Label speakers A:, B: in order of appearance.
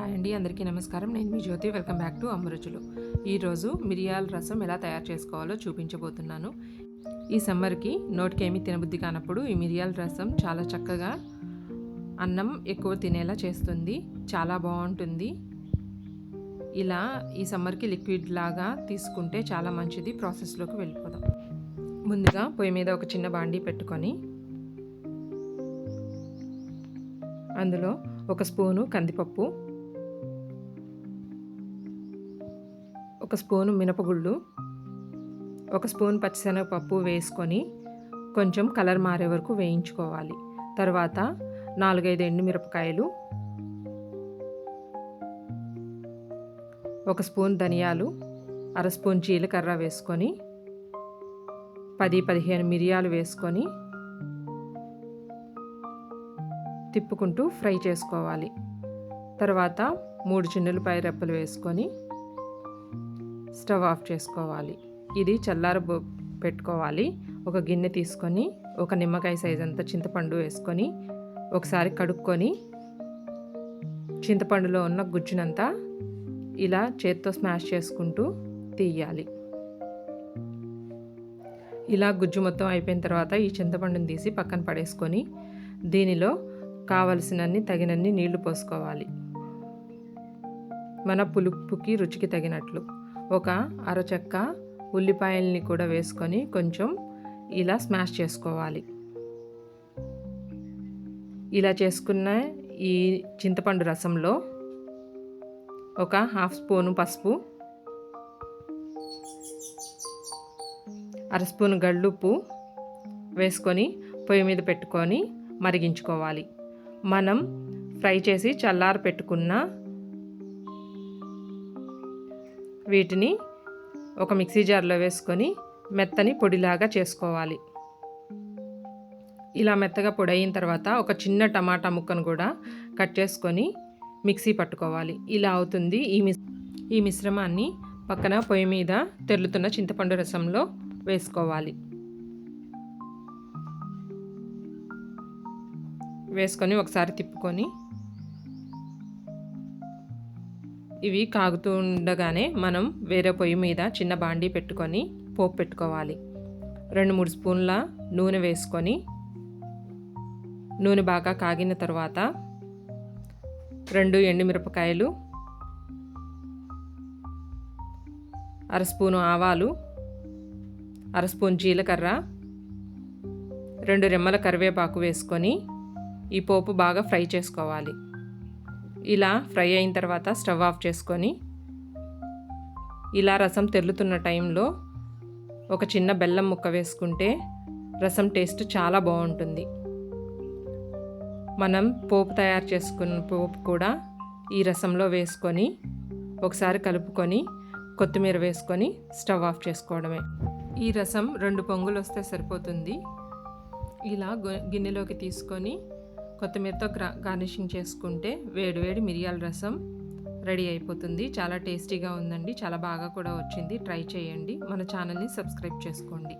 A: Hi అండి అందరికీ నమస్కారం. నేను మీ Jyothi welcome back to Amaruchulu ఈరోజు మిరియాల రసం ఎలా తయారు చేసుకోవాలో చూపించబోతున్నాను. ఈ సమ్మర్కి నోటికి తినబుద్ధి కానప్పుడు ఈ మిరియాల రసం చాలా చక్కగా అన్నం ఎక్కువ తినేలా చేస్తుంది. చాలా బాగుంటుంది. ఇలా ఈ సమ్మర్కి లిక్విడ్ లాగా తీసుకుంటే చాలా మంచిది. ప్రాసెస్లోకి వెళ్ళిపోదాం. ముందుగా పొయ్యి మీద ఒక చిన్న బాండీ పెట్టుకొని అందులో ఒక స్పూను కందిపప్పు ఒక స్పూను మినపగుళ్ళు ఒక స్పూన్ పచ్చిశనగపప్పు వేసుకొని కొంచెం కలర్ మారే వరకు వేయించుకోవాలి. తర్వాత నాలుగైదు ఎండుమిరపకాయలు ఒక స్పూన్ ధనియాలు అర స్పూన్ జీలకర్ర వేసుకొని పది పదిహేను మిరియాలు వేసుకొని తిప్పుకుంటూ ఫ్రై చేసుకోవాలి. తర్వాత మూడు చిన్నులపాయ రెప్పలు వేసుకొని స్టవ్ ఆఫ్ చేసుకోవాలి. ఇది చల్లారు పెట్టుకోవాలి. ఒక గిన్నె తీసుకొని ఒక నిమ్మకాయ సైజ్ అంతా చింతపండు వేసుకొని ఒకసారి కడుక్కొని చింతపండులో ఉన్న గుజ్జునంతా ఇలా చేత్తో స్మాష్ చేసుకుంటూ తీయాలి. ఇలా గుజ్జు మొత్తం అయిపోయిన తర్వాత ఈ చింతపండుని తీసి పక్కన పడేసుకొని దీనిలో కావలసినన్ని తగినన్ని నీళ్ళు పోసుకోవాలి. మన పులుపుకి రుచికి తగినట్లు. ఒక అరచక్క ఉల్లిపాయల్ని కూడా వేసుకొని కొంచెం ఇలా స్మాష్ చేసుకోవాలి. ఇలా చేసుకున్న ఈ చింతపండు రసంలో ఒక హాఫ్ స్పూను పసుపు అర స్పూన్ గళ్ళుప్పు వేసుకొని పొయ్యి మీద పెట్టుకొని మరిగించుకోవాలి. మనం ఫ్రై చేసి చల్లారి పెట్టుకున్న వీటిని ఒక మిక్సీ జార్లో వేసుకొని మెత్తని పొడిలాగా చేసుకోవాలి. ఇలా మెత్తగా పొడి అయిన తర్వాత ఒక చిన్న టమాటా ముక్కను కూడా కట్ చేసుకొని మిక్సీ పట్టుకోవాలి. ఇలా అవుతుంది ఈ మిస్ ఈ మిశ్రమాన్ని పక్కన పొయ్యి మీద తెరులుతున్న చింతపండు రసంలో వేసుకోవాలి. వేసుకొని ఒకసారి తిప్పుకొని ఇవి కాగుతూ ఉండగానే మనం వేరే పొయ్యి మీద చిన్న బాండీ పెట్టుకొని పోపు పెట్టుకోవాలి. రెండు మూడు స్పూన్ల నూనె వేసుకొని నూనె బాగా కాగిన తర్వాత రెండు ఎండుమిరపకాయలు అర స్పూను ఆవాలు అర స్పూన్ జీలకర్ర రెండు రెమ్మల కరివేపాకు వేసుకొని ఈ పోపు బాగా ఫ్రై చేసుకోవాలి. ఇలా ఫ్రై అయిన తర్వాత స్టవ్ ఆఫ్ చేసుకొని ఇలా రసం తెల్లుతున్న టైంలో ఒక చిన్న బెల్లం ముక్క వేసుకుంటే రసం టేస్ట్ చాలా బాగుంటుంది. మనం పోపు తయారు చేసుకున్న పోపు కూడా ఈ రసంలో వేసుకొని ఒకసారి కలుపుకొని కొత్తిమీర వేసుకొని స్టవ్ ఆఫ్ చేసుకోవడమే. ఈ రసం రెండు పొంగులు వస్తే సరిపోతుంది. ఇలా గిన్నెలోకి తీసుకొని కొత్తిమీరతో గార్నిషింగ్ చేసుకుంటే వేడివేడి మిరియాల రసం రెడీ అయిపోతుంది. చాలా టేస్టీగా ఉందండి. చాలా బాగా కూడా వచ్చింది. ట్రై చేయండి. మన ఛానల్ని సబ్స్క్రైబ్ చేసుకోండి.